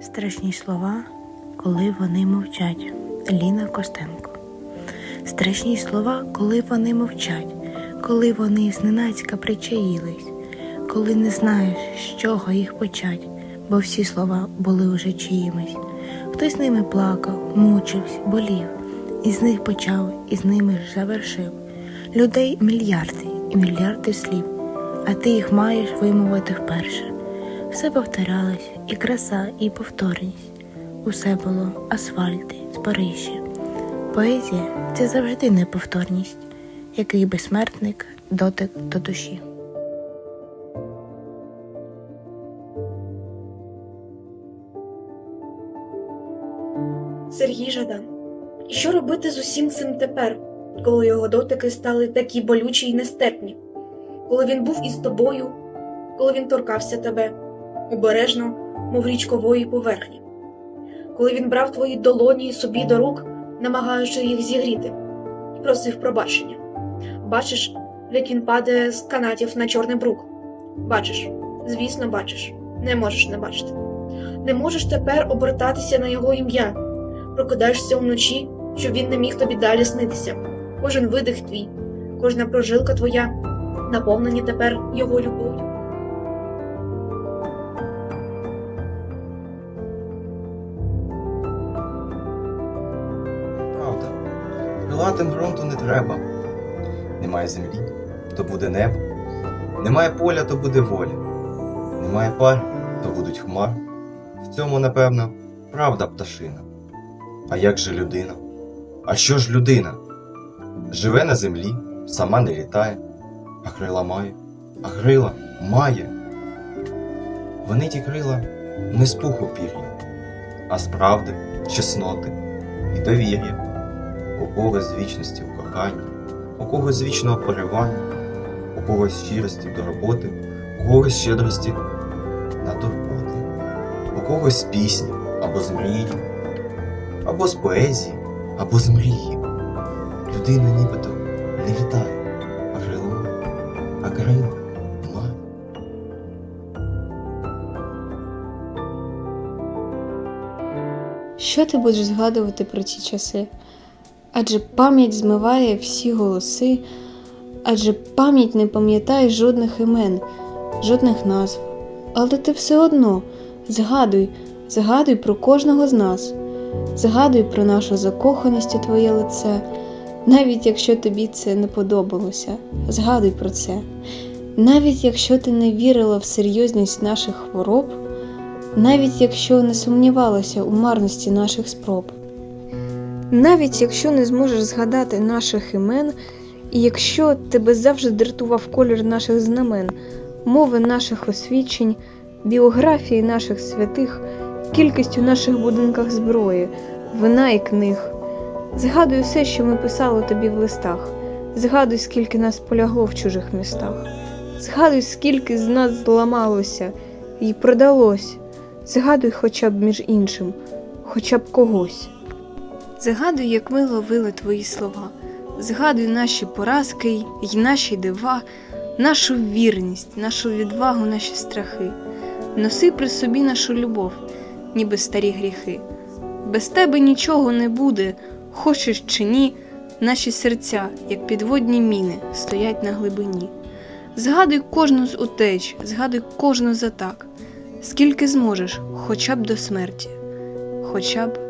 Страшні слова, коли вони мовчать. Ліна Костенко. Страшні слова, коли вони мовчать, коли вони зненацька причаїлись, коли не знаєш, з чого їх почать, бо всі слова були уже чиїмись. Хтось ними плакав, мучився, болів, і з них почав, і з ними ж завершив. Людей мільярди і мільярди слів, а ти їх маєш вимовити вперше. Все повторялось, і краса, і повторність. Усе було асфальти, спориші. Поезія це завжди неповторність, який безсмертник дотик до душі. Сергій Жадан. І що робити з усім цим тепер, коли його дотики стали такі болючі й нестерпні? Коли він був із тобою, коли він торкався тебе обережно, мов річкової поверхні, коли він брав твої долоні собі до рук, намагаючи їх зігріти, і просив пробачення. Бачиш, як він падає з канатів на чорний брук. Бачиш, звісно, бачиш, не можеш не бачити. Не можеш тепер обертатися на його ім'я прокидаєшся вночі, щоб він не міг тобі далі снитися. Кожен видих твій, кожна прожилка твоя наповнені тепер його любов'ю. Крилатим ґрунту не треба. Немає землі, то буде небо. Немає поля, то буде воля. Немає пар, то будуть хмар. В цьому, напевно, правда пташина. А як же людина? А що ж людина? Живе на землі, сама не літає, а крила має, а крила має. Вони ті крила не з пуху пір'я, а з правди, чесноти і довір'я когось з вічності в коханні, у когось з вічного поривання, у когось щирості до роботи, у когось щедрості на турботи, у когось з пісні або з мрії, або з поезії, або з мрії. Людина нібито не літає, а крило а крила. Що ти будеш згадувати про ті часи? Адже пам'ять змиває всі голоси, адже пам'ять не пам'ятає жодних імен, жодних назв. Але ти все одно згадуй, згадуй про кожного з нас, згадуй про нашу закоханість у твоє лице, навіть якщо тобі це не подобалося, згадуй про це. Навіть якщо ти не вірила в серйозність наших хвороб, навіть якщо не сумнівалася у марності наших спроб. Навіть якщо не зможеш згадати наших імен, і якщо тебе завжди дратував колір наших знамен, мови наших освідчень, біографії наших святих, кількість у наших будинках зброї, вина і книг. Згадуй все, що ми писали тобі в листах, згадуй, скільки нас полягло в чужих містах, згадуй, скільки з нас зламалося і продалось. Згадуй хоча б між іншим, хоча б когось. Згадуй, як ми ловили твої слова. Згадуй наші поразки й наші дива, нашу вірність, нашу відвагу, наші страхи. Носи при собі нашу любов, ніби старі гріхи. Без тебе нічого не буде, хочеш чи ні, наші серця, як підводні міни, стоять на глибині. Згадуй кожну з утеч, згадуй кожну з атак скільки зможеш, хоча б до смерті, хоча б